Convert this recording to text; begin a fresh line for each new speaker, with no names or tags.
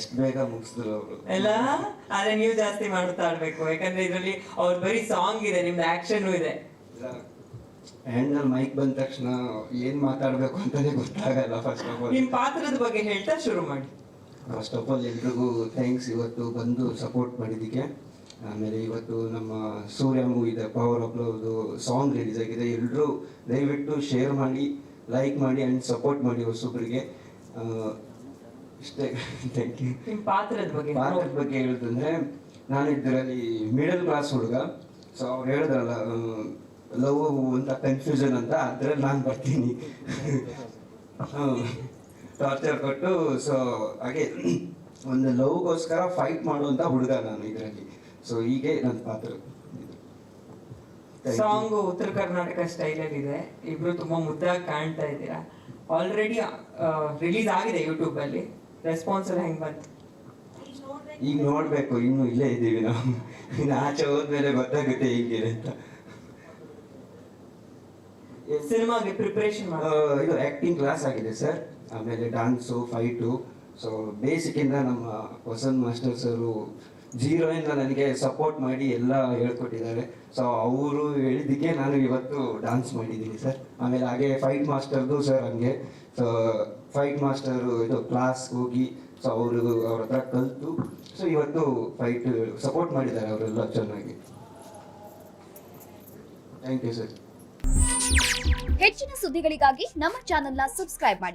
ಎಷ್ಟು ಬೇಗ ಮುಗಿಸಿದ್ರು ಅವರು.
ಎಲ್ಲ ಆದ್ರೆ ನೀವು ಜಾಸ್ತಿ ಮಾಡ್ತಾ ಆಡ್ಬೇಕು ಯಾಕಂದ್ರೆ ಇದರಲ್ಲಿ ಅವ್ರ ಬರೀ ಸಾಂಗ್ ಇದೆ ನಿಮ್ದು ಆಕ್ಷನ್ ಇದೆ.
ಹ್ಯಾಂಡಲ್ ಮೈಕ್ ಬಂದ ತಕ್ಷಣ ಏನ್ ಮಾತಾಡ್ಬೇಕು ಅಂತಾನೆ ಗೊತ್ತಾಗಲ್ಲ ಫಸ್ಟ್ ಆಫ್ ಆಲ್
ನಿಮ್ ಪಾತ್ರದ ಬಗ್ಗೆ ಹೇಳ್ತಾ ಶುರು ಮಾಡಿ.
ಫಸ್ಟ್ ಆಫ್ ಆಲ್ ಎಲ್ರಿಗೂ ಥ್ಯಾಂಕ್ಸ್ ಇವತ್ತು ಬಂದು ಸಪೋರ್ಟ್ ಮಾಡಿದ್ದಕ್ಕೆ. ಆಮೇಲೆ ಇವತ್ತು ನಮ್ಮ ಸೂರ್ಯ ಮೂವಿದ ಪವರ್ ಆಫ್ ಲವ್ದು ಸಾಂಗ್ ರಿಲೀಸ್ ಆಗಿದೆ. ಎಲ್ಲರೂ ದಯವಿಟ್ಟು ಶೇರ್ ಮಾಡಿ ಲೈಕ್ ಮಾಡಿ ಆ್ಯಂಡ್ ಸಪೋರ್ಟ್ ಮಾಡಿ ಹೊಸೊಬ್ಬರಿಗೆ ಇಷ್ಟೇ ಥ್ಯಾಂಕ್ ಯು
ನಿಮ್ಮ ಪಾತ್ರದ ಬಗ್ಗೆ
ಪಾತ್ರದ ಬಗ್ಗೆ ಹೇಳುದಂದ್ರೆ ನಾನು ಇದರಲ್ಲಿ ಮಿಡಲ್ ಕ್ಲಾಸ್ ಹುಡುಗ. ಸೊ ಅವ್ರು ಹೇಳಿದ್ರಲ್ಲ ಲವ್ ಅಂತ ಕನ್ಫ್ಯೂಷನ್ ಅಂತ ಅದ್ರಲ್ಲಿ ನಾನು ಬರ್ತೀನಿ. ಟಾರ್ಚರ್ ಕೊಟ್ಟು ಸೊ ಹಾಗೆ ಒಂದು ಲವ್ಗೋಸ್ಕರ ಫೈಟ್ ಮಾಡುವಂತ ಹುಡುಗ ನಾನು ಇದರಲ್ಲಿ. ಸೊ ಹೀಗೆ ನನ್ನ ಪಾತ್ರ.
ಸಾಂಗ್ ಉತ್ತರ ಕರ್ನಾಟಕ ಸ್ಟೈಲಲ್ಲಿ ಇದೆ ಇಬ್ರು ತುಂಬಾ ಮುದ್ದಾಗಿ ಕಾಣ್ತಾ ಇದ್ದೀರಾ. ಆಲ್ರೆಡಿ ರಿಲೀಸ್ ಆಗಿದೆ ಯೂಟ್ಯೂಬ್ ಅಲ್ಲಿ. ರೆಸ್ಪಾನ್ಸ್ ಎಲ್ಲ ಹೆಂಗ್ ಬಂತು
ಈಗ ನೋಡಬೇಕು ಇನ್ನು ಇಲ್ಲೇ ಇದ್ದೀವಿ ನಾವು. ಇನ್ನು ಆಚೆ ಹೋದ್ಮೇಲೆ ಗೊತ್ತಾಗುತ್ತೆ ಹೇಗಿದೆ ಅಂತ.
ಸಿನಿಮಾಗೆ ಪ್ರಿಪರೇಷನ್
ಇದು ಆ್ಯಕ್ಟಿಂಗ್ ಕ್ಲಾಸ್ ಆಗಿದೆ ಸರ್ ಆಮೇಲೆ ಡಾನ್ಸು ಫೈಟು ಸೊ ಇಂದ ನಮ್ಮ ವಸಂತ್ ಮಾಸ್ಟರ್ ಸರು ಜೀರೋಯಿಂದ ನನಗೆ ಸಪೋರ್ಟ್ ಮಾಡಿ ಎಲ್ಲ ಹೇಳ್ಕೊಟ್ಟಿದ್ದಾರೆ. ಸೊ ಅವರು ಹೇಳಿದ್ದಕ್ಕೆ ನಾನು ಇವತ್ತು ಡಾನ್ಸ್ ಮಾಡಿದ್ದೀನಿ ಸರ್. ಆಮೇಲೆ ಹಾಗೆ ಫೈಟ್ ಮಾಸ್ಟರ್ದು ಸರ್ ಹಂಗೆ. ಸೊ ಫೈಟ್ ಮಾಸ್ಟರು ಇದು ಕ್ಲಾಸ್ ಹೋಗಿ ಸೊ ಅವರು ಅವ್ರ ಹತ್ರ ಕಲಿತು. ಸೊ ಇವತ್ತು ಫೈಟ್ ಸಪೋರ್ಟ್ ಮಾಡಿದ್ದಾರೆ ಅವರೆಲ್ಲ ಚೆನ್ನಾಗಿ. ಥ್ಯಾಂಕ್ ಯು ಸರ್
ಹೆಚ್ಚಿನ ಸುದ್ದಿಗಳಿಗಾಗಿ ನಮ್ಮ ಚಾನೆಲ್ನ ಸಬ್ಸ್ಕ್ರೈಬ್ ಮಾಡಿ.